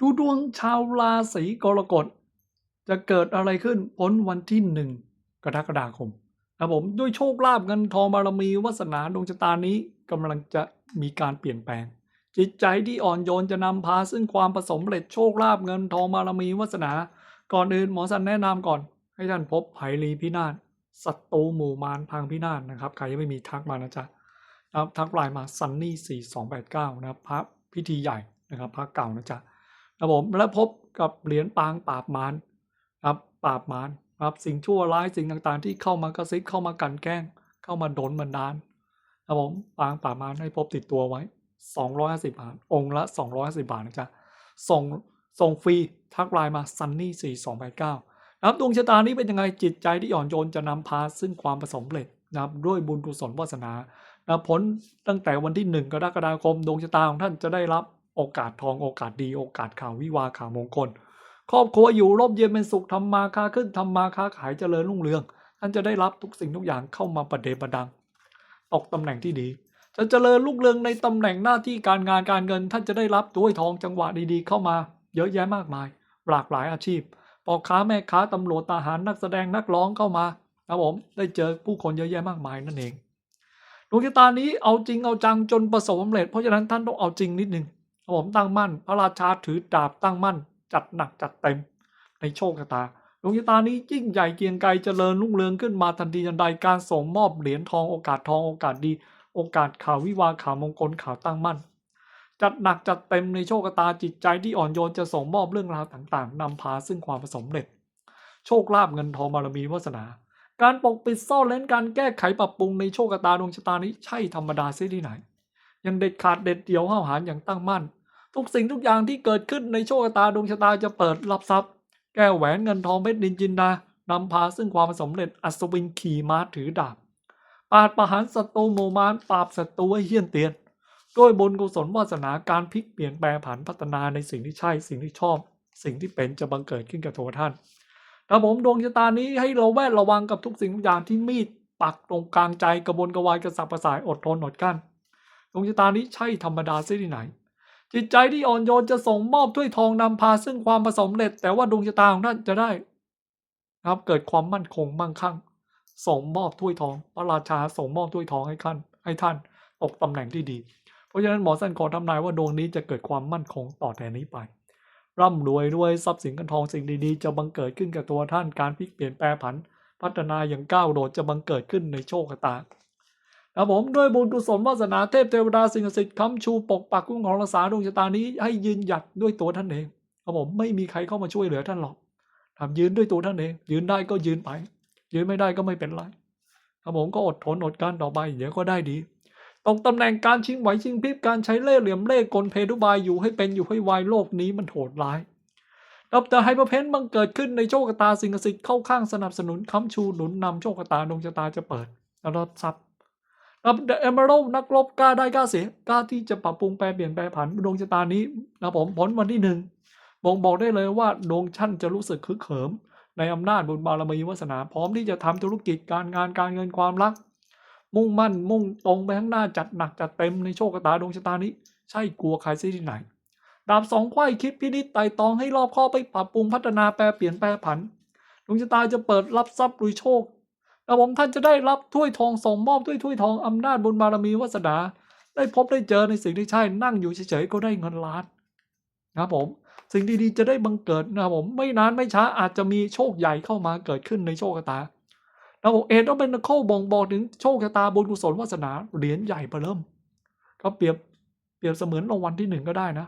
ดูดวงชาวราศีกรกฎ จะเกิดอะไรขึ้นพ้นวันที่หนึ่งกรกฎาคมนะผมด้วยโชคลาภเงินทองบารมีวาสนาดวงชะตานี้กำลังจะมีการเปลี่ยนแปลง จิตใจที่อ่อนโยนจะนำพาซึ่งความผสมเร็จโชคลาภเงินทองบารมีวาสนา ก่อนอื่นหมอสันแนะนำก่อน ให้ท่านพบไผ่ลีพินาศศัตรูหมู่มารพังพินาศนะครับใครยังไม่มีทักมานะจ๊ะนะครับทักไลน์มาซันนี่สี่สองแปดเก้านะครับพระพิธีใหญ่นะครับพระเก่านะจ๊ะ นะครับผมและพบกับเหรียญปางปราบมารนะครับปราบมารนะครับสิ่งชั่วร้ายสิ่งต่างๆ ที่เข้ามากระซิบเข้ามากันแกล้ง เข้ามาโดนบันดาลนะครับผมปางปราบมารให้พบติดตัวไว้ 250 บาท องค์ละ 250 บาทนะจ๊ะส่งส่งฟรีทักไลน์มา sunny 4289นะครับดวงชะตานี้เป็นยังไงจิตใจที่อ่อนโยนจะนำพาซึ่งความประสมเร็จนะครับด้วยบุญกุศลวาสนานะผลตั้งแต่วันที่ 1 กรกฎาคมดวงชะตาของท่านจะได้รับ โอกาสทองโอกาสดีโอกาสข่าววิวาข่าวมงคล ครอบครัวอยู่ร่มเย็นเป็นสุขทำมาค้าขึ้นทำมาค้าขายเจริญรุ่งเรืองท่านจะได้รับทุกสิ่งทุกอย่างเข้ามาประเดประดังตกตำแหน่งที่ดี จะเจริญรุ่งเรืองในตำแหน่งหน้าที่การงานการเงิน ท่านจะได้รับด้วยทองจังหวะดีๆ เข้ามา เยอะแยะมากมาย หลากหลายอาชีพพ่อค้าแม่ค้าตำรวจทหารนักแสดงนักร้องเข้ามาครับผมได้เจอผู้คนเยอะแยะมากมายนั่นเองดวงชะตานี้เอาจริงเอาจังจนประสบความสำเร็จ เพราะฉะนั้นท่านต้องเอาจริงนิดนึง ผมตั้งมั่น พระราชาถือดาบตั้งมั่น จัดหนักจัดเต็ม ในโชคชะตาดวงชะตานี้ยิ่งใหญ่เกียงไกรเจริญรุ่งเรืองขึ้นมาทันทีทันใดการส่งมอบเหรียญทองโอกาสทองโอกาสดี โอกาสข่าววิวาข่าวมงคลข่าวตั้งมั่น จัดหนักจัดเต็มในโชคชะตาจิตใจที่อ่อนโยนจะส่งมอบเรื่องราวต่างๆนำพาซึ่งความผสมเร็จ โชคลาภเงินทองบารมีวาสนา การปกปิดซ่อนเล้นการแก้ไขปรับปรุงในโชคชะตาดวงชะตานี้ใช่ธรรมดาเสียที่ไหน ยังเด็ดขาดเด็ดเดี่ยวห้าวหาญอย่างตั้งมั่น ทุกสิ่งทุกอย่างที่เกิดขึ้นในโชคชะตาดวงชะตาจะเปิดรับทรัพย์ แก้วแหวนเงินทองเพชรดินจินดานำพาซึ่งความสำเร็จอัศวินขี่ม้าถือดาบปาดประหารศัตรูโมมานปราบศัตรูให้เฮี้ยนเตียนด้วยบุญกุศลวาสนาการพลิกเปลี่ยนแปลงผันพัฒนาในสิ่งที่ใช่สิ่งที่ชอบ สิ่งที่เป็นจะบังเกิดขึ้นกับตัวท่านแต่ผมดวงชะตานี้ให้เราแวดระวังกับทุกสิ่งทุกอย่างที่มีดปักตรงกลางใจกระบวนกระวายกระสับกระส่ายอดทนอดกั้น วงชะตานี้ใช่ธรรมดาเสียที่ไหน จิตใจที่อ่อนโยนจะส่งมอบถ้วยทองนำพาซึ่งความผสมเร็จ แต่ว่าดวงชะตาของท่านจะได้นะครับเกิดความมั่นคงมั่งคั่งส่งมอบถ้วยทอง พระราชาส่งมอบถ้วยทองให้ท่านให้ท่านตกตำแหน่งที่ดี เพราะฉะนั้นหมอสั้นขอทำนายว่าดวงนี้จะเกิดความมั่นคงต่อแต่นี้ไป ร่ำรวยด้วยทรัพย์สินเงินทองสิ่งดีๆ จะบังเกิดขึ้นกับตัวท่านการพลิกเปลี่ยนแปลผัน พัฒนาอย่างก้าวโดดจะบังเกิดขึ้นในโชคชะตา ครับผมด้วยบุญกุศลวาสนาเทพเทวดาสิ่งศักดิ์สิทธิ์ค้ำชูปกปักคุ้มครองรักษาดวงชะตานี้ให้ยืนหยัดด้วยตัวท่านเองครับผมไม่มีใครเข้ามาช่วยเหลือท่านหรอกทำยืนด้วยตัวท่านเอง ยืนได้ก็ยืนไป ยืนไม่ได้ก็ไม่เป็นไรครับผมก็อดทนอดกลั้นต่อไปเดี๋ยวก็ได้ดีตกตำแหน่งการชิงไหวชิงพริบการใช้เล่ห์เหลี่ยมเล่ห์กลเพทุบายอยู่ให้เป็นอยู่ให้วายโลกนี้มันโหดร้ายครับแต่ไฮเปอร์เพนบังเกิดขึ้นในโชคชะตาสิ่งศักดิ์สิทธิ์เข้าข้างสนับสนุนค้ำชูหนุนนำโชคชะตาดวงชะตาจะเปิดแล้วรับทรัพย์ เดอะเอเมอรัลนักรบกล้าได้กล้าเสียกล้าที่จะปรับปรุงแปลเปลี่ยนแปลผันดวงชะตานี้นะผมผลวันที่หนึ่งบ่งบอกได้เลยว่าดวงท่นจะรู้สึกคึกเขิม ในอำนาจบุญบารมีวาสนา พร้อมที่จะทำธุรกิจการงานการเงินความรัก มุ่งมั่นมุ่งตรงไปข้างหน้าจัดหนักจัดเต็มในโชคชะตาดวงชะตานี้ ใช่กลัวใครซิที่ไหนดาบสองไขว้คิดพินิจไต่ตองให้รอบคอไปปรับปรุงพัฒนาแปลเปลี่ยนแปลผันดวงชะตาจะเปิดรับทรัพย์ลุยโชค แล้วผมท่านจะได้รับถ้วยทองส่งมอบด้วยถ้วยทองอำนาจบุญบารมีวาสนา ได้พบได้เจอในสิ่งที่ใช่นั่งอยู่เฉยๆก็ได้เงินล้านนะครับผมสิ่งดีๆจะได้บังเกิดนะครับผมไม่นานไม่ช้าอาจจะมีโชคใหญ่เข้ามาเกิดขึ้นในโชคชะตานะผมเอ็นต้องเป็นข้อบ่งบอกถึงโชคชะตาบุญกุศลวาสนาเหรียญใหญ่เบอเริ่ม ก็เปรียบเปรียบเสมือนรางวัลที่หนึ่งก็ได้นะ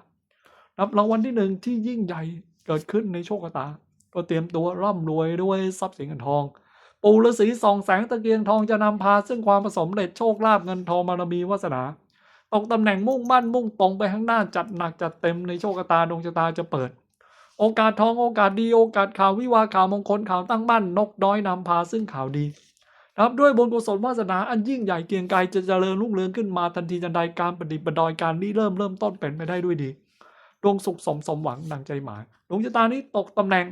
รับรางวัลที่หนึ่งที่ยิ่งใหญ่เกิดขึ้นในโชคชะตา ก็เตรียมตัวร่ำรวยด้วยทรัพย์สินเงินทอง ปู่ฤาษีส่องแสงตะเกียงทองจะนำพาซึ่งความผสมเร็จโชคลาภเงินทองบารมีวาสนาตกตำแหน่งมุ่งมั่นมุ่งตรงไปข้างหน้าจัดหนักจัดเต็มในโชคตาดวงชะตาจะเปิด โอกาสทองโอกาสดีโอกาสข่าววิวาข่าวมงคลข่าวตั้งมั่นนกน้อยนำพาซึ่งข่าวดีนะครับด้วยบุญกุศลวาสนาอันยิ่งใหญ่เกียงไกรจะเจริญรุ่งเรืองขึ้นมาทันทีทันใดการประดิษฐ์ประดอยการนี้เริ่มเริ่มต้นเป็นไปได้ด้วยดีดวงสุขสมสมหวังดังใจหมายดวงชะตานี้ตกตำแหน่ง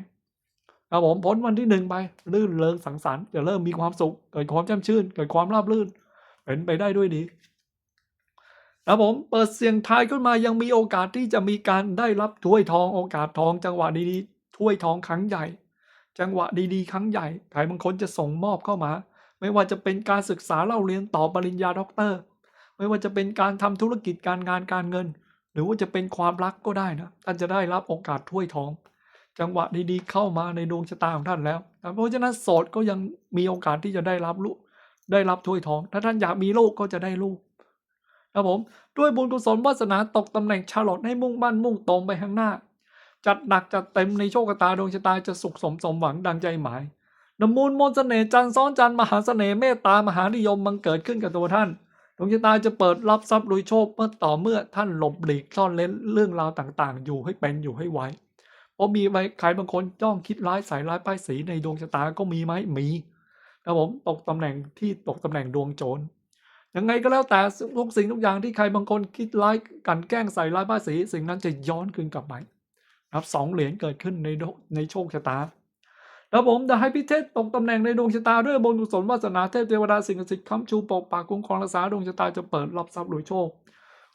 ครับผมพ้นวันที่หนึ่งไปลื่นเริงสังสรรค์จะเริ่มมีความสุขเกิดความแจ่มชื่นเกิดความราบรื่น เป็นไปได้ด้วยดีครับผมเปิดเสียงทายขึ้นมายังมีโอกาสที่จะมีการได้รับถ้วยทองโอกาสทอง จังหวะดีๆถ้วยทองครั้งใหญ่ จังหวะดีๆ ครั้งใหญ่ใครบางคนจะส่งมอบเข้ามา ไม่ว่าจะเป็นการศึกษาเล่าเรียนต่อปริญญาด็อกเตอร์ ไม่ว่าจะเป็นการทำธุรกิจการงานการเงิน หรือว่าจะเป็นความรักก็ได้นะท่านจะได้รับโอกาสถ้วยทอง จังหวะดีๆเข้ามาในดวงชะตาของท่านแล้วนะเพราะฉะนั้นโสดก็ยังมีโอกาสที่จะได้รับลูกได้รับถ้วยทอง ถ้าท่านอยากมีลูกก็จะได้ลูกครับผมด้วยบุญกุศลวาสนาตกตำแหน่งชาลอตให้มุ่งมั่นมุ่งตรงไปข้างหน้า จัดหนักจัดเต็มในโชคชะตาดวงชะตาจะสุขสมสมหวังดังใจหมายนมูลมนต์เสน่ห์จันทร์ซ้อนจันทร์มหาเสน่ห์เมตตามหานิยมบังเกิดขึ้นกับตัวท่านดวงชะตาจะเปิดรับทรัพย์โดยโชคเมื่อต่อเมื่อท่านหลบหลีกซ่อนเล้นเรื่องราวต่างๆ อยู่ให้เป็นอยู่ให้ไว เพราะมีไว้ใครบางคนจ้องคิดร้ายใส่ร้ายป้ายสีในดวงชะตาก็มีไหมมีครับผมตกตำแหน่งที่ตกตำแหน่งดวงโจรยังไงก็แล้วแต่ทุกสิ่งทุกอย่างที่ใครบางคนคิดร้ายกันแกล้งใส่ร้ายป้ายสีสิ่งนั้นจะย้อนคืนกลับไปนะครับสองเหรียญเกิดขึ้นในโดในโชคชะตาแล้วผมจะให้พิเทศตกตำแหน่งในดวงชะตาด้วยบุญกุศลวาสนาเทพเทวดาสิ่งศักดิ์สิทธิ์ค้ำชูปกปักคุ้มครองรักษาดวงชะตาจะเปิดรับทรัพย์รวยโชค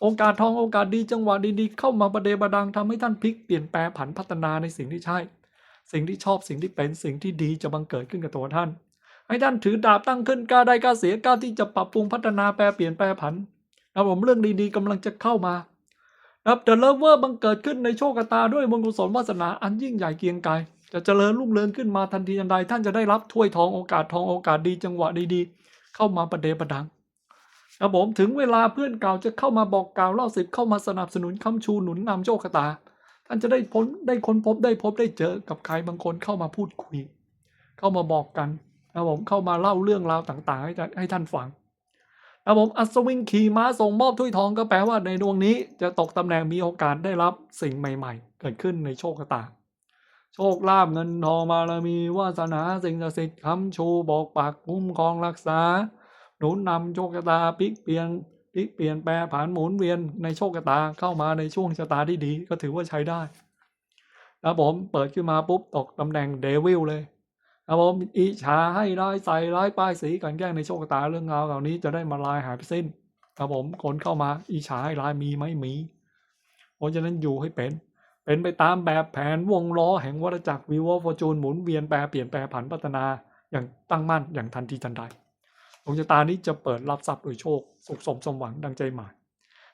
โอกาสทองโอกาสดีจังหวะดีๆ เข้ามาประเดประดังทำให้ท่านพลิกเปลี่ยนแปลผันพัฒนาในสิ่งที่ใช่ สิ่งที่ชอบสิ่งที่เป็นสิ่งที่ดีจะบังเกิดขึ้นกับตัวท่าน ให้ท่านถือดาบตั้งขึ้นกล้าได้กล้าเสียกล้าที่จะปรับปรุงพัฒนาแปลเปลี่ยนแปลผันนะผมเรื่องดีๆกำลังจะเข้ามานะครับเดอะเลเวอร์บังเกิดขึ้นในโชคตาด้วยบุญกุศลวาสนาอันยิ่งใหญ่เกียงไกรจะเจริญรุ่งเรืองขึ้นมาทันทีทันใดท่านจะได้รับถ้วยทองโอกาสทองโอกาสดีจังหวะดีๆ เข้ามาประเดประดัง ครับผมถึงเวลาเพื่อนเก่าจะเข้ามาบอกกล่าวเล่าสิบเข้ามาสนับสนุนคำชูหนุนนำโชคชะตา ท่านจะได้พ้นได้ค้นพบได้พบได้เจอกับใครบางคนเข้ามาพูดคุย เข้ามาบอกกันครับผมเข้ามาเล่าเรื่องราวต่างๆ ให้ท่านให้ท่านฟังครับผมอัศวินขี่ม้าส่งมอบถ้วยทองก็แปลว่าในดวงนี้จะตกตำแหน่งมีโอกาสได้รับสิ่งใหม่ ๆ เกิดขึ้นในโชคชะตา โชคลาภเงินทองบารมีวาสนาสิ่งศักดิ์สิทธิ์คำชูบอกปากคุ้มครองรักษา หนุนนำโชคชะตาพลิกเปลี่ยนพลิกเปลี่ยนแปลผันหมุนเวียนในโชคชะตาเข้ามาในช่วงชะตาที่ดีก็ถือว่าใช้ได้แล้วผมเปิดขึ้นมาปุ๊บตกตำแหน่งเดวิลเลยครับผมอิจฉาให้ร้ายใส่ร้ายป้ายสีกันแกล้งในโชคชะตาเรื่องราวเหล่านี้จะได้มาลายหายไปสิ้นครับผมคนเข้ามาอิจฉาให้ร้ายมีไหมมีเพราะฉะนั้นอยู่ให้เป็นเป็นไปตามแบบแผนวงล้อแห่งวัฏจักรวิวฟอร์จูนหมุนเวียนแปรเปลี่ยนแปรผันพัฒนาอย่างตั้งมั่นอย่างทันทีทันใด ดวงชะตานี้จะเปิดรับทรัพย์โดยโชค สุขสมสมหวังดังใจหมาย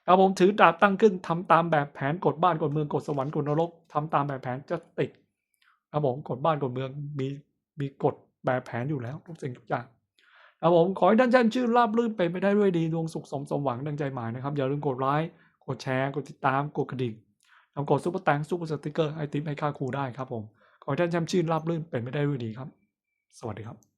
ครับผมถือดาบตั้งขึ้นทำตามแบบแผนกฎบ้านกฎเมืองกฎสวรรค์กฎนรกทำตามแบบแผนจะติดครับผมกฎบ้านกฎเมืองมีมีกฎแบบแผนอยู่แล้วทุกสิ่งทุกอย่างครับผมขอให้ท่านท่านชื่อราบรื่นไปไม่ได้ด้วยดีดวงสุขสมสมหวังดังใจหมายนะครับ อย่าลืมกดไลค์กดแชร์กดติดตามกดกระดิ่งทำกดซุปเปอร์แตงซุปเปอร์สติกเกอร์ให้ติปให้ค่าครูได้ครับผมขอให้ท่านแชมป์ชื่นราบรื่นเป็นไม่ได้ด้วยดีครับ สวัสดีครับ